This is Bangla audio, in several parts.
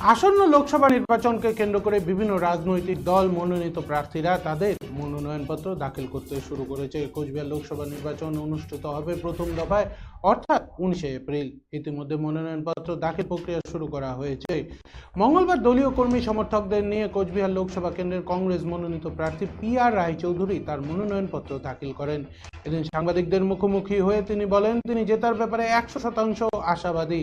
আসন্ন লোকসভা নির্বাচনকে কেন্দ্র করে বিভিন্ন রাজনৈতিক দল মনোনীত প্রার্থীরা তাদের মনোনয়নপত্র দাখিল করতে শুরু করেছে। কোচবিহার লোকসভা নির্বাচন অনুষ্ঠিত হবে প্রথম দফায়, অর্থাৎ উনিশে এপ্রিল। ইতিমধ্যে মনোনয়নপত্র দাখিল প্রক্রিয়া শুরু করা হয়েছে। মঙ্গলবার দলীয় কর্মী সমর্থকদের নিয়ে কোচবিহার লোকসভা কেন্দ্রের কংগ্রেস মনোনীত প্রার্থী পি আর রায়চৌধুরী তার মনোনয়নপত্র দাখিল করেন। এদিন সাংবাদিকদের মুখোমুখি হয়ে তিনি বলেন, তিনি জেতার ব্যাপারে একশো শতাংশ আশাবাদী।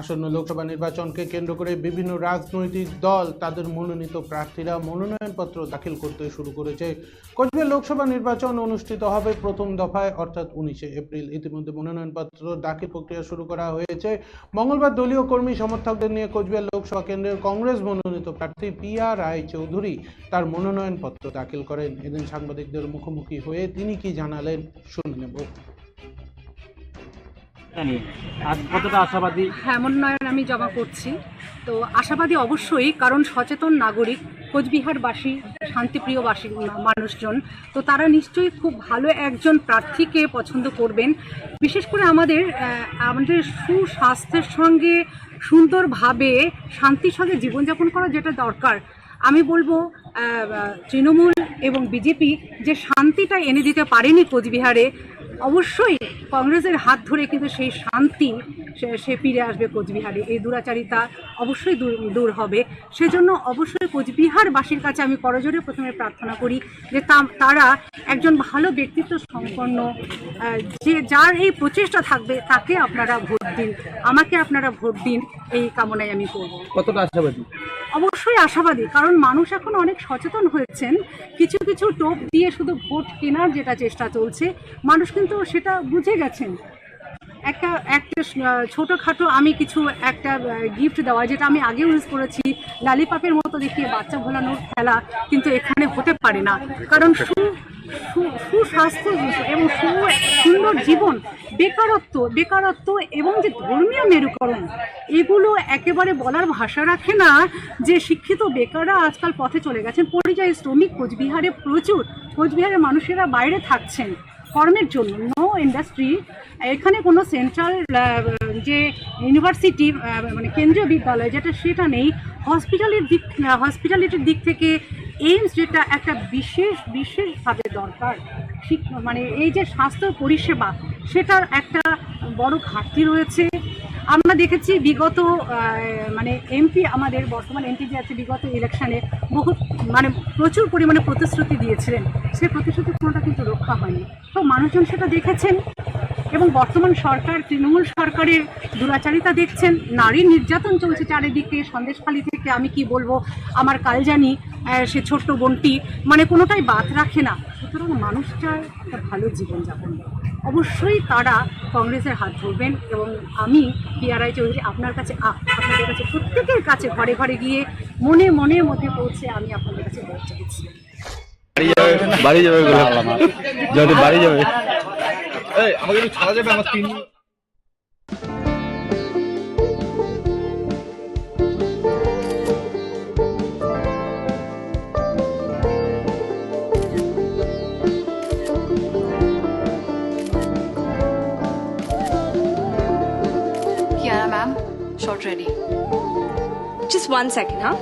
আসন্ন লোকসভা নির্বাচনকে কেন্দ্র করে বিভিন্ন রাজনৈতিক দল তাদের মনোনীত প্রার্থীরা মনোনয়নপত্র দাখিল করতে শুরু করেছে। কোচবিহার লোকসভা নির্বাচন অনুষ্ঠিত হবে প্রথম দফায়, অর্থাৎ উনিশে এপ্রিল। ইতিমধ্যে মনোনয়নপত্র দাখিল প্রক্রিয়া শুরু করা হয়েছে। মঙ্গলবার দলীয় কর্মী সমর্থকদের নিয়ে কোচবিহার লোকসভা কেন্দ্রের কংগ্রেস মনোনীত প্রার্থী পি আর রায় চৌধুরী তার মনোনয়নপত্র দাখিল করেন। এদিন সাংবাদিকদের মুখোমুখি হয়ে তিনি কি জানালেন, শুনে নেব। আজ কতটা আশাবাদী? হ্যাঁ মনোনয়ন আমি জমা করছি। তো আশাবাদী অবশ্যই, কারণ সচেতন নাগরিক, কোচবিহারবাসী, শান্তিপ্রিয়বাসী মানুষজন, তো তারা নিশ্চয়ই খুব ভালো একজন প্রার্থীকে পছন্দ করবেন। বিশেষ করে আমাদের আমাদের সুস্বাস্থ্যের সঙ্গে সুন্দরভাবে শান্তির সঙ্গে জীবনযাপন করা যেটা দরকার। আমি বলব তৃণমূল এবং বিজেপি যে শান্তিটা এনে দিতে পারেনি কোচবিহারে অবশ্যই কংগ্রেসের হাত ধরে কিন্তু সেই শান্তি সে- সে ফিরে আসবে কোচবিহারে। এই দুরাচারিতা অবশ্যই দূর দূর হবে। সেজন্য অবশ্যই কোচবিহারবাসীর কাছে আমি করজোরে প্রথমে প্রার্থনা করি যে তারা একজন ভালো ব্যক্তিত্ব সম্পন্ন যে যার এই প্রচেষ্টা থাকবে, তাকে আপনারা ভোট দিন। আমাকে আপনারা ভোট দিন, এই কামনায় আমি করব। কতটা আশাবাদী? অবশ্যই আশাবাদী, কারণ মানুষ এখন অনেক সচেতন হয়েছেন। কিছু কিছু টোপ দিয়ে শুধু ভোট কেনার যেটা চেষ্টা চলছে, মানুষ কিন্তু সেটা বুঝে গেছেন। একটা একটা ছোটোখাটো আমি কিছু একটা গিফট দেওয়া, যেটা আমি আগেও ইউজ করেছি লালিপাপের মতো দেখিয়ে বাচ্চা ভোলানোর খেলা কিন্তু এখানে হতে পারে না। কারণ সুস্বাস্থ্য এবং সু সুন্দর জীবন, বেকারত্ব বেকারত্ব এবং যে ধর্মীয় মেরুকরণ, এগুলো একেবারে বলার ভাষা রাখে না যে শিক্ষিত বেকাররা আজকাল পথে চলে গেছেন। পরিযায়ী শ্রমিক কোচবিহারে প্রচুর। কোচবিহারের মানুষেরা বাইরে থাকছেন কর্মের জন্য। নো ইন্ডাস্ট্রি এখানে কোনো সেন্ট্রাল যে ইউনিভার্সিটি মানে কেন্দ্রীয় বিদ্যালয় যেটা সেটা নেই। হসপিটালের দিক হসপিটালিটির দিক থেকে এইমস যেটা একটা বিশেষ বিশেষভাবে দরকার মানে এই যে স্বাস্থ্য পরিষেবা সেটার একটা বড় ঘাটতি রয়েছে। আমরা দেখেছি বিগত মানে এমপি আমাদের বর্তমান এমপি যে আছে বিগত ইলেকশনে বহু মানে প্রচুর পরিমাণে প্রতিশ্রুতি দিয়েছিলেন। সেই প্রতিশ্রুতি কোনোটা কিন্তু রক্ষা হয়নি। তো মানুষজন সেটা দেখেছেন এবং বর্তমান সরকার তৃণমূল সরকারের দুরাচারিতা দেখছেন। নারী নির্যাতন চলছে চারিদিকে সন্দেশখালি থেকে আমি কি বলব আমার কালজানি আহ, সে ছোট্ট বোনটি মানে কোনোটাই বাদ রাখে না। সুতরাং মানুষ চায় একটা ভালো জীবনযাপন। অবশ্যই তারা কংগ্রেসের হাত ধরবেন এবং আমি পিয়ারাই চৌধুরী আপনার কাছে আপনাদের কাছে প্রত্যেকের কাছে ঘরে ঘরে গিয়ে মনে মনের মধ্যে পৌঁছে আমি আপনাদের কাছে চাইছি। বাড়ি যাবে বাড়ি যাবে বাড়ি যাবে। আমাকে ছাড়া যাবে আমার তিন lunch already. Just one second, huh?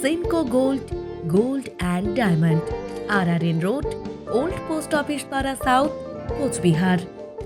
Simco Gold, Gold and Diamond. RRN Road, Old Post Office Para South, Coach Bihar.